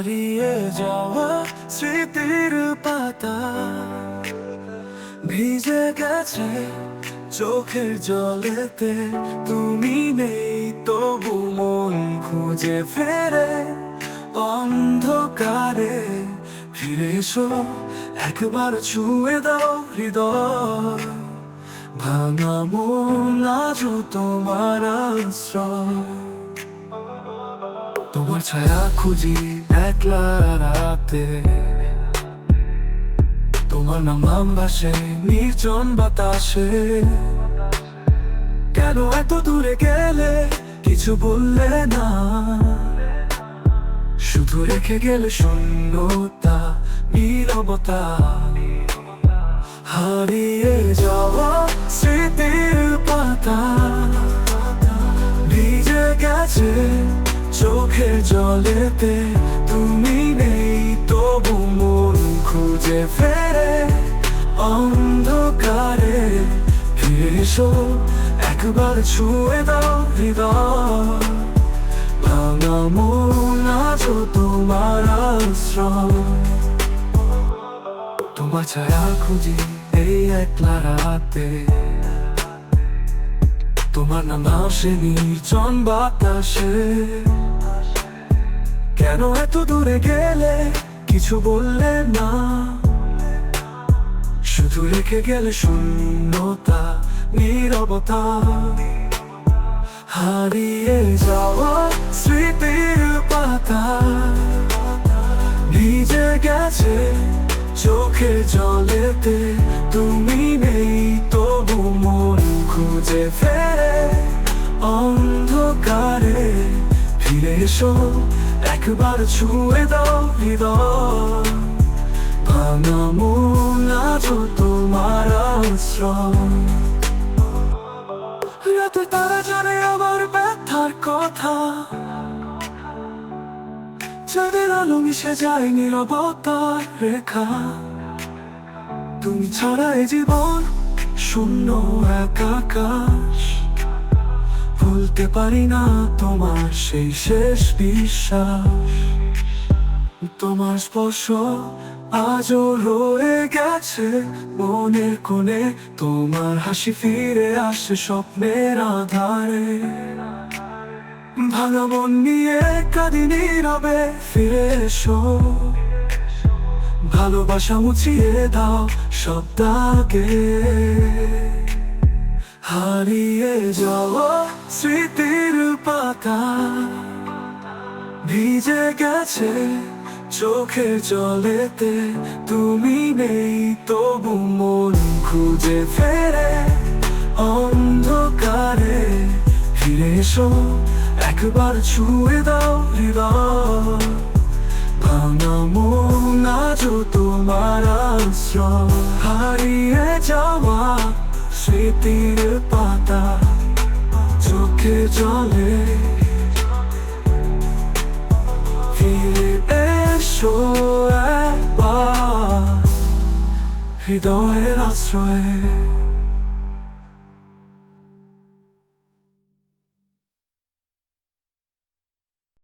হারিয়ে যাওয়া স্মৃতির পাতা ভিজে গেছে চোখের জলেতে। তুমি নেই, তবু মন খুঁজে ফেরে অন্ধকারে। ফিরে এসো, একবার ছুঁয়ে দাও হৃদয়। ভাঙা মন, আজও তোমার আশ্রয়। তোমার ছায়া খুঁজি একলা রাতে। তোমার নাম ভাসে নির্জন বাতাসে। কেন এত দূরে গেলে কিছু বললে না? শুধু রেখে গেলে শূন্যতা, নীরবতা। হারিয়ে যাওয়া স্মৃতির পাতা। ভিজে গেছে চোখের জলেতে তুমি নেই, তবু মন খুঁজে ফেরে অন্ধকারে। ফিরে এসো একবার ছুঁয়ে দাও হৃদয়। মন আজও তোমার আশ্রয়। তোমার ছায়া খুঁজি এই একলা রাতে। তোমার নাম আসে নির্জন বাতাসে। কেন এত দূরে গেলে? কিছু বললে না। শুধু রেখে গেলে শূন্যতা, নীরবতা। হারিয়ে যাওয়া স্মৃতির পাতা। ভিজে গেছে চোখে জলেতে, তুমি নেই। এসো একবার ছুঁয়ে দাও হৃদয়। ভাঙা মন আজও তোমার আশ্রয়। তারা জানে আমার ব্যথার কথা। যাদের আলো মিশে যায় নিরবতার রেখা। তুমি ছাড়া এই জীবন শূন্য এক আকাশ। ভুলতে পারি না তোমার সেই শেষ বিশ্বাস। তোমার স্পর্শ আজও রয়ে গেছে, মনের কোণে তোমার হাসি ফিরে আসে স্বপ্নের আধারে। ভাঙা মন নিয়ে কাঁদি নীরবে, ফিরে এসো। ভালোবাসা মুছিয়ে দাও সব দাগে হারিয়ে যাওয়া স্মৃতির পাতা ভিজে গেছে চোখে জলেতে, তুমি নেই তবু মন খুঁজে ফেরে, অন্ধকারে ফিরে এসো, একবার ছুঁয়ে দাও হৃদয়। ভাঙা মন আজও স্মৃতির পাতা চোখে জলে। ফিরে এসো একবার হৃদয়ের আশ্রয়ে।